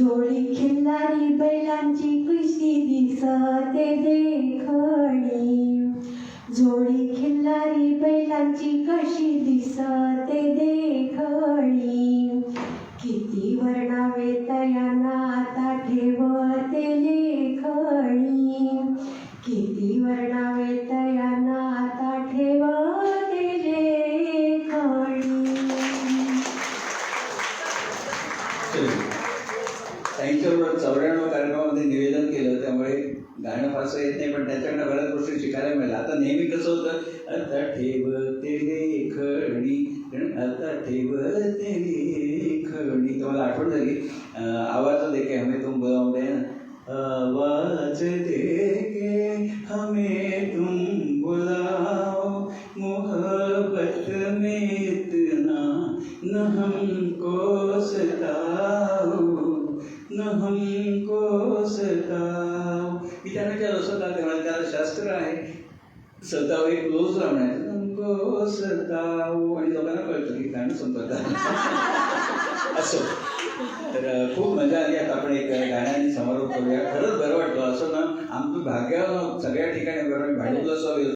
जोडी खिल्लारी बैलांची कशी दिसते देखणी. जोडी खिल्लारी बैलांची कशी दिसते देखणी. किती वर्णावे तयाना आता ठेवते लेखणी. ठेवते लेखणी आता ठेवते लेखणी तुम्हाला आठवण झाली? आवाज देखे हमें तुम बुलाओ आवाज देखे हमें तुम बुलाओ. मोहब्बत में इतना न हमको सताओ. न हमको सताओ. विचारण्याच्या असं त्याला शास्त्र आहे सताव एक क्लोज राहण्याचं हमको आणि लोकांना कळतं की गाणं संपत असो. तर खूप मजा आली. आता आपण एक गाण्याने समारोप करूया. खरंच बरं वाटलं. असं ना आमचं भाग्य सगळ्या ठिकाणी बरं भांडूला असावं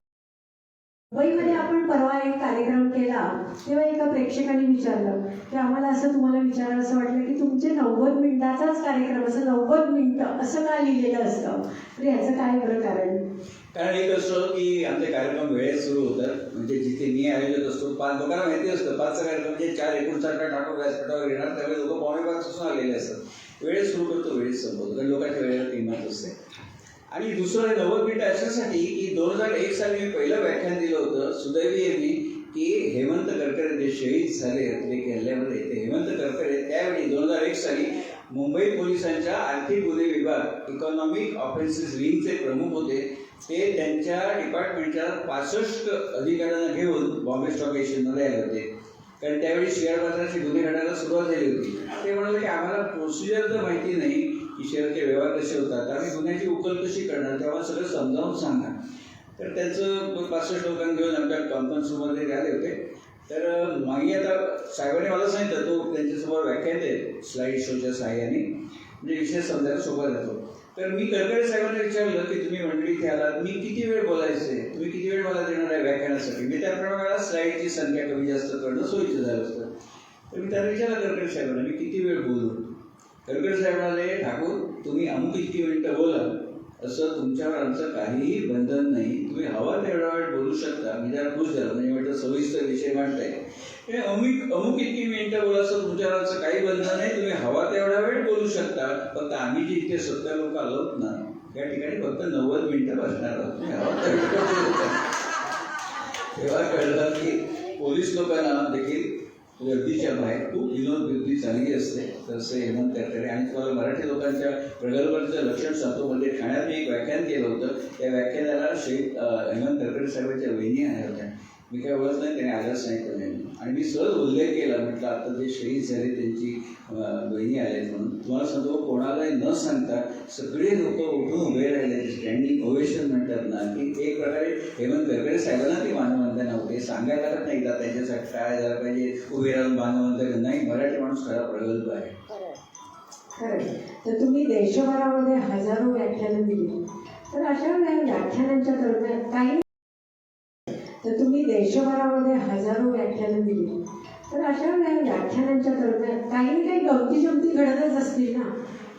मुंबईमध्ये आपण परवा एक कार्यक्रम केला. तेव्हा एका प्रेक्षकाने विचारलं की आम्हाला असं तुम्हाला विचारायला असं वाटलं की तुमचे नव्वद मिनिटाचाच कार्यक्रम असं नव्वद मिनिटं असं का लिहिलेलं असतं? तर याचं काय बरं कारण? कारण एक असतं की आमचे कार्यक्रम वेळेत सुरू होतात. म्हणजे जिथे मी आयोजित असतो पाच लोकांना माहिती असतं. पाचचा कार्यक्रम म्हणजे चार एकोणसाठला टाकून व्यासपीठावर येणार त्यावेळी लोक पावणे पाचपासून आलेले असतात. वेळेत सुरू करतो वेळेत संपवतो. कारण लोकांच्या वेळेला किंमत असते. आणि दुसरं हे नव्वद मिनिटं अशासाठी की दोन हजार एक साली मी पहिलं व्याख्यान दिलं होतं. सुदैवी यांनी की हेमंत करकरे जे शहीद झाले अतिरेकी हल्ल्यामध्ये ते हेमंत करकरे त्यावेळी दोन हजार एक साली मुंबई पोलिसांच्या आर्थिक गुन्हे विभाग इकॉनॉमिक ऑफेन्सेस विंगचे प्रमुख होते. ते त्यांच्या डिपार्टमेंटच्या पासष्ट अधिकाऱ्यांना घेऊन बॉम्बे स्टॉक एक्सचेंजमध्ये आले होते. कारण त्यावेळी शेअर बाजाराची गुन्हे घडायला सुरुवात झाली होती. ते म्हणाले की आम्हाला प्रोसिजर तर माहिती नाही की शेअरचे व्यवहार कसे होतात. आम्ही गुन्ह्याची उकल कशी करणार तेव्हा सगळं समजावून सांगा तर त्यांचं पासष्ट लोकांना घेऊन आमच्या कॉन्फरन्स रूममध्ये आले होते. तर मागे आता साहेबांनी मला सांगितलं तो त्यांच्यासमोर व्याख्यान आहे स्लाईड शोच्या सहाय्याने. म्हणजे विषय समजायला सोबत जातो. तर मी करकरे साहेबांना विचारलं की तुम्ही मंडळी इथे आलात. मी किती वेळ बोलायचे? तुम्ही किती वेळ मला देणार आहे व्याख्यानासाठी? मी त्याप्रमाणे मला स्लाईडची संख्या कमी जास्त करणं सोयीचं झालं असतं तर मी त्याला विचारलं करकरे साहेबांना मी किती वेळ बोलू? करकरे साहेब म्हणाले ठाकूर तुम्ही अमुक इतकी मिनटं बोला. असं तुमच्यावर आमचं काहीही बंधन नाही. तुम्ही हवा तेवढा वेळ बोलू शकता. मी जरा खुश झालो. म्हणजे म्हटलं सविस्तर विषय मांडताय. हे अमुक अमुक इतकी मिनिटं बोला असं तुमच्यावर काही बंधन नाही. तुम्ही हवा तेवढा वेळ बोलू शकता. फक्त आम्ही जे इथे सत्तर लोक आलोत ना त्या ठिकाणी फक्त नव्वद मिनिटं बसणार आहोत. तुम्ही हवा तेव्हा कळलं की पोलीस लोकांना देखील गर्दीच्या बाहेर खूप विनोद गर्दी चांगली असते. तसे हेमंत करकरे आणि तुम्हाला मराठी लोकांच्या प्रगल्भाचं लक्षण सांगतो. म्हणजे ठाण्यात मी एक व्याख्यान केलं होतं. त्या व्याख्यानाला शेख हेमंत करकरे साहेबांच्या वहिनी आहेत. होत्या मी काय ओळख नाही त्याने आदर्श नाही त्यांनी आणि मी सहज उल्लेख केला म्हटलं आता जे शहीद झाले त्यांची बहिणी आल्या म्हणून. तुम्हाला सांगतो कोणालाही न सांगता सगळे लोक उठून उभे राहिले स्टँडिंग ओवेशन म्हणतात ना की एक प्रकारे हेमंत गडकरी साहेबांना ते मानवंदना होते. सांगायला तर नाही का त्यांच्यासाठी काय झालं पाहिजे उभे राहून मानवंदना नाही मराठी माणूस खरा प्रगल्भ आहे. खरं तर तुम्ही देशभरामध्ये हजारो व्याख्यानं दिली. तर अशा व्याख्यानांच्या दरम्यान काही तर देशभरामध्ये हजारो व्याख्यानं दिली. तर अशा वेळेला व्याख्यानांच्या दरम्यान काही ना काही गमती जमती घडतच असतील ना?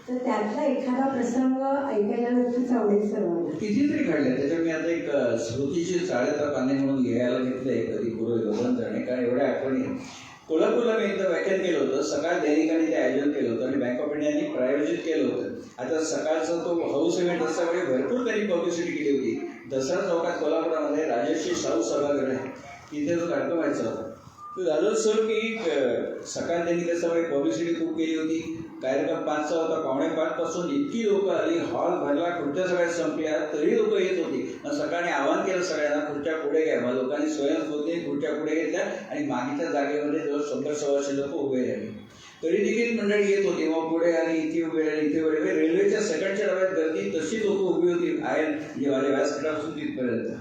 तर त्यातला एखादा प्रसंग ऐकायला नक्कीच आवडेल सर्वांना. कितीतरी घडले. त्याच्यात मी आता एक अ, स्मृतीची चाळेता पाने म्हणून घ्यायला घेतलंय. कधी पूर्वी भगवंताने काय एवढ्या आठवणी. कोल्हापूरला मी एकदा व्याख्यान केलं होतं सकाळ दैनिकाने ते आयोजन केलं होतं आणि बँक ऑफ इंडियाने प्रायोजित केलं होतं. आता सकाळचा तो हाऊस इव्हेंट असल्यामुळे भरपूर त्यांनी पब्लिसिटी केली होती. दसरा चौकात कोल्हापुरामध्ये राजश्री शाहू सभागृह आहे. तिथे जो कार्यक्रम व्हायचा होता. झालं सर की सकाळी सकाळ त्यांनी त्याच्यामुळे पब्लिसिटी खूप केली होती. कार्यक्रम पाचचा होता पावणे पाच पासून इतकी लोक आली हॉल भरला खुर्च्या सगळ्या संपल्या तरी लोक येत होती. सकाळी आवाहन केलं सगळ्यांना खुर्च्या पुढे घ्या. मग लोकांनी स्वयंस्फूर्तीने खुर्च्या पुढे घेतल्या आणि मागीच्या जागेमध्ये जवळ शंभर सव्वाशे लोक उभे राहिले. तरी देखील मंडळी येत होती. मग पुढे आली इथे उभे राहिले इथे उभे रेल्वेच्या सेकंडच्या डब्यात गर्दी तशी लोक उभी होती. बाहेर म्हणजे माझ्या व्यासपीठापासून तिथपर्यंत.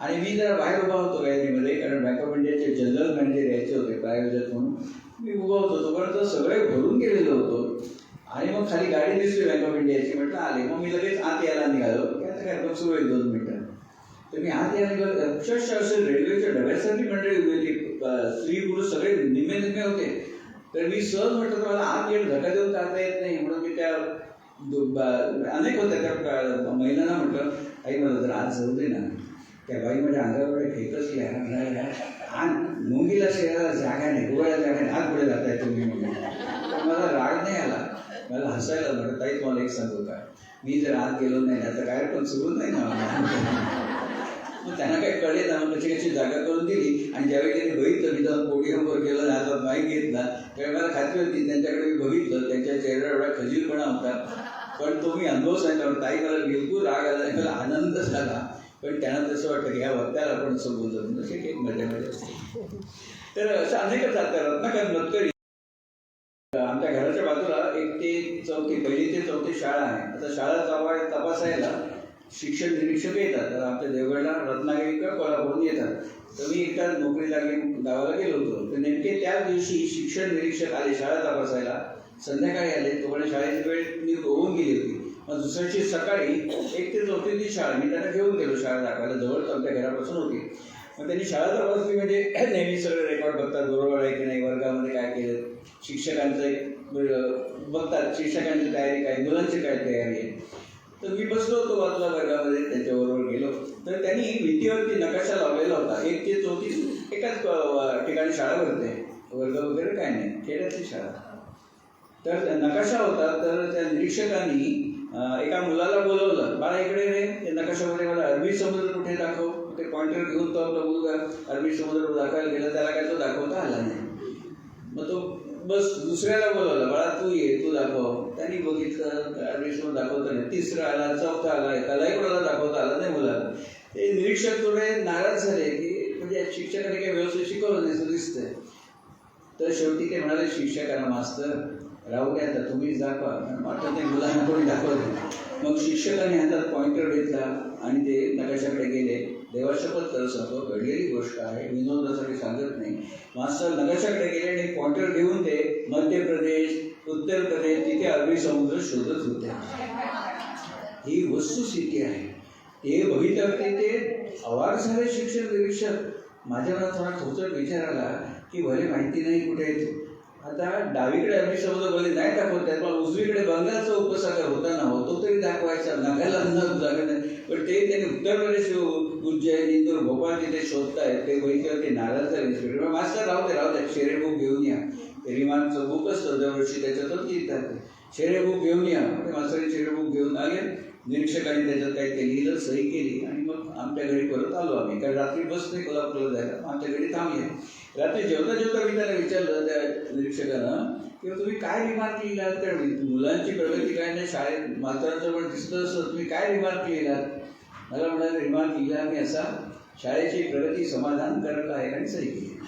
आणि मी जरा बाहेर उभा होतो गॅलरीमध्ये कारण बँक ऑफ इंडियाचे जनरल मॅनेजर यायचे होते प्रायोजक म्हणून. मी उभा होतो तोपर्यंत सगळे भरून गेलेलो होतो आणि मग खाली गाडी दिसली बँक ऑफ इंडियाची म्हटलं आले. मग मी लगेच आत यायला निघालो. की आता कार्यक्रम सुरू आहे दोन मिनिटं. तर मी आत यायला निघालो. अक्षरशः असे रेल्वेच्या डब्यासाठी मंडळी उभी होती. स्त्री पुरुष सगळे निम्मे निम्मे होते. तर मी सहज म्हटलं तर मला आत गेट धक्का देऊन चालता येत नाही. म्हणून मी त्या दु- अनेक होत्या. त्या महिलांना म्हटलं आई मला जर आज जाऊ दे ना. त्या बाई माझ्या अंगावर फेकच आणि मुंगीला शेराला जागा नाही गोळ्याला जागा नाही. आज पुढे जाताय तुम्ही म्हणून तर मला राग नाही आला. मला हसायला म्हणत ताईच तुम्हाला एक सांगू का? मी जर आत गेलो नाही आता कार्यक्रम सुरू नाही ना मग त्यांना काही कळे ना मग कशी जागा करून दिली. आणि ज्यावेळी त्यांनी बघितलं मी जाऊन पोडियमवर गेलं हातात माईक घेतला त्यावेळी मला खात्री होती त्यांच्याकडे मी बघितलं त्यांच्या चेहऱ्यावर एवढा खजीरपणा होता. पण तो मी अनुभव सांगितला ताई मला बिलकुल राग आला मला आनंद झाला. पण त्यांना तसं वाटतं की ह्या वक्त्याला आपण समजून बोलतो तशी एक मजा मजा असते तर असं अनेक जातात रत्नाकर मतकरी आमच्या घराच्या बाजूला एक ते चौथी पहिली ते चौथी शाळा आहे. आता शाळा तपा तपासायला शिक्षण निरीक्षक येतात. तर आमच्या देवगडला रत्नागिरी किंवा कोल्हापूरून येतात. तर मी एकदा नोकरी लागली गावाला गेलो होतो. तर नेमके त्याच दिवशी शिक्षण निरीक्षक आले शाळा तपासायला. संध्याकाळी आले. तोपर्यंत शाळेची वेळ मी होऊन गेली होती. मग दुसऱ्या दिवशी सकाळी एक ते चौथीची शाळा मी त्यांना घेऊन गेलो शाळा दाखवायला जवळच आमच्या घरापासून होती. मग त्यांनी शाळा तपासली म्हणजे नेहमी सगळे रेकॉर्ड बघतात बरोबर आहे की नाही वर्गामध्ये काय केलं शिक्षकांचं एक बघतात शिक्षकांची तयारी काय मुलांची काय तयारी आहे. तर मी बसलो होतो बाजूला वर्गामध्ये त्यांच्याबरोबर गेलो. तर त्यांनी भिंतीवरती नकाशा लावलेला होता. एक ते चौथी एकाच ठिकाणी शाळा भरते. वर्ग वगैरे काय नाही खेड्यातली शाळा. तर नकाशा होता तर त्या निरीक्षकांनी एका मुलाला बोलवलं. बाळा इकडे रे नकाशामध्ये मला अरबी समुद्र कुठे दाखव? ते पॉइंटर घेऊन तो आपला मुलगा अरबी समुद्र दाखवायला गेला. त्याला काय तो दाखवता आला नाही. मग तो बस दुसऱ्याला बोलवलं बाळा तू ये तू दाखव. त्यांनी बघितलं अरबी समुद्र दाखवता नाही. तिसरा आला चौथा आला एकालाही कोणाला दाखवता आला नाही मुलाला. ते निरीक्षक थोडे नाराज झाले की म्हणजे शिक्षकाने काही व्यवस्थित शिकवलं नाही असं दिसतंय. तर शेवटी ते म्हणाले शिक्षकांना मास्तर. राहू द्या आता तुम्हीच दाखवा. आता ते मुलांना कोणी दाखवत मग शिक्षकाने हातात पॉइंटर घेतला आणि ते नकाशाकडे गेले. देवाशपथ करत सांगतो घडलेली गोष्ट आहे विनोदासाठी सांगत नाही. मास्तर नकाशाकडे गेले आणि पॉइंटर घेऊन ते मध्य प्रदेश उत्तर प्रदेश तिथे अरबी समुद्र शोधत होते. ही वस्तुस्थिती आहे. ते बघितलं की ते अवार झाले शिक्षण निरीक्षक माझ्या मनात थोडा खोचट विचार आला की भले माहिती नाही कुठे येतो आता डावीकडे अरबी शब्द भले नाही दाखवत पण उजवीकडे बंगालचा उपसागर होता ना होतो तरी दाखवायचा नगायला न जागा नाही. पण ते त्यांनी उत्तर प्रदेश उज्जैन इंदूर भोपाळ तिथे शोधतायत ते बघितलं ते नाराज झाले. इन्स्पेक्टर मास्तर राहते राहते शेरे बुक घेऊन या. रिमानचं रिमांडचं बुक असतं दरवर्षी त्याच्यातच लिहितात चेहरेबुक बुक घेऊन या. ते चेहरेबुक बुक घेऊन आले. निरीक्षकांनी त्याच्यात काही ते लिहिलं सही केली आणि मग आमच्या घरी परत आलो आम्ही. कारण रात्री बस नाही कोल्हापूरला जायला. आमच्या घरी थांबले. रात्री जेवता जेवता मी त्याला विचारलं त्या निरीक्षकानं की तुम्ही काय रिमार्क लिहिलात? कारण मुलांची प्रगती काय नाही शाळेत मात्रांचं पण दिसतं असं तुम्ही काय रिमार्क लिहिलात? मला म्हणाले रिमार्क लिहिला मी असा. शाळेची प्रगती समाधानकारक आहे आणि सही केली.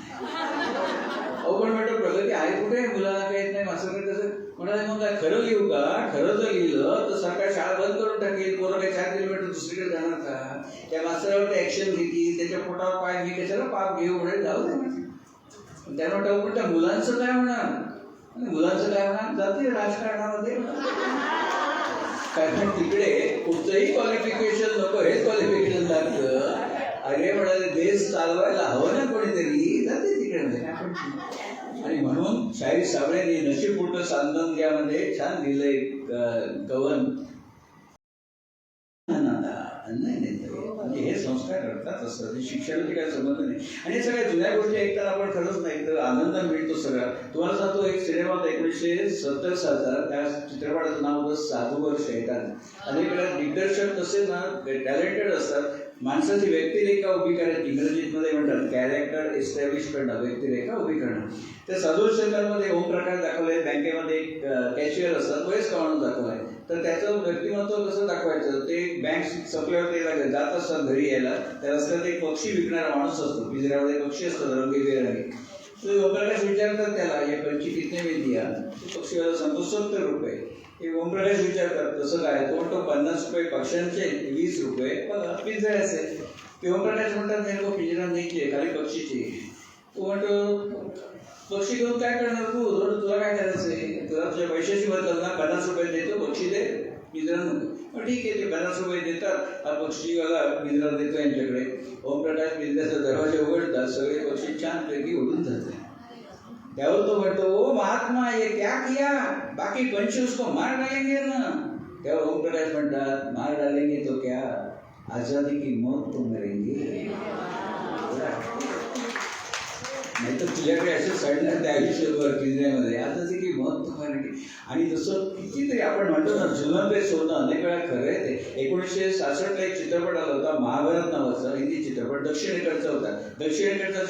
अहो पण म्हटलं प्रगती आहे कुठे? मुलांना काही नाही. मास्तर कसं म्हणाले मग काय? खरं लिहू का? खरं जर लिहिलं तर सरकार शाळा बंद करून टाकेल पोरं काही चार किलोमीटर दुसरीकडे जाणार का? त्या मास्तरावर ऍक्शन घेतील त्याच्या पोटावर पाय घे कशाला पाप घेऊ म्हणे जाऊ दे म्हणे. पण त्यानं त्या मुलांचं काय होणार? मुलांचं काय होणार? जाते राजकारणामध्ये. कारण तिकडे कुठचंही क्वालिफिकेशन नको हेच क्वालिफिकेशन लागतं. अरे म्हणाले देश चालवायला हवं ना कोणीतरी. जाते तिकडे. आणि म्हणून शाहीर साबळेंनी नशीबपुट यामध्ये छान दिलंय गवन. कवन नाही नाही म्हणजे हे संस्कार घडतात असतात. शिक्षणाचे काय संबंध नाही. आणि सगळ्या जुन्या गोष्टी ऐकताना आपण खरंच नाही तर आनंद मिळतो सगळा. तुम्हाला सांगतो एक सिनेमा होता एकोणीसशे सत्तर सालचा. त्या चित्रपटाचं नाव होतं साधूवर शैतान. आणि इकडे दिग्दर्शक कसे ना टॅलेंटेड असतात. माणसाची व्यक्तिरेखा उभी करायची इंग्रजीमध्ये म्हणतात कॅरेक्टर एस्टॅब्लिश करणं व्यक्तिरेखा उभी करणं. त्या साधूर ओम प्रकाश दाखवले बँकेमध्ये एक कॅशियर असतात वयस्क माणूस दाखवलाय तर त्याचं व्यक्तिमत्व कसं दाखवायचं? ते बँक संपल्यावर ते जात असतात घरी यायला त्या रस्त्यात एक पक्षी विकणारा माणूस असतो. पिंजऱ्यामध्ये पक्षी असतात रंगीबेरंगी. तर ओमप्रकाश विचारतात त्याला या पंची कितने में दिया. तो पक्षीवाला सांगतो सत्तर रुपये. हे ओमप्रकाश विचारतात तसं काय? तो म्हणतो पन्नास रुपये पक्ष्यांचे वीस रुपये. बघा पिंजऱ्याचे ते ओमप्रकाश म्हणतात मेरे को पिंजरा नाही खाली पक्षीची. तो म्हणतो पक्षी घेऊन काय करणार तू? तुला तुला काय करायचंय? तुला तुझ्या पैशाची बदल ना पन्नास रुपये देतो बक्षी दे पिंजरा नको मग ठीक आहे ते पन्नास रुपये देतात. हा पक्षीवाला पिंजरा देतो यांच्याकडे. ओमप्रकाश पिंजऱ्याचा दरवाजा उघडतात सगळे पक्षी छानपैकी उडून जातात. त्यावर तो म्हणतो ओ महात्मा ये क्या किया? बाकी पंछी उसको मार डालेंगे ना. त्यावर ओमप्रकाश म्हणतात मार डालेंगे तो क्या? आजादी की मौत तो मरेंगे. नाही तर तुझ्याकडे असे सडणार त्या आयुष्यभर किल्ल्यामध्ये आता ते की महत्त्व आणि जसं कितीतरी आपण म्हणतो ना जुनं ते सोनं अनेक वेळा खरं आहे ते. एकोणीसशे सासष्टला एक चित्रपट आला होता महाभारत नावाचा हिंदी चित्रपट. दक्षिणेकडचा होता. दक्षिणेकडचा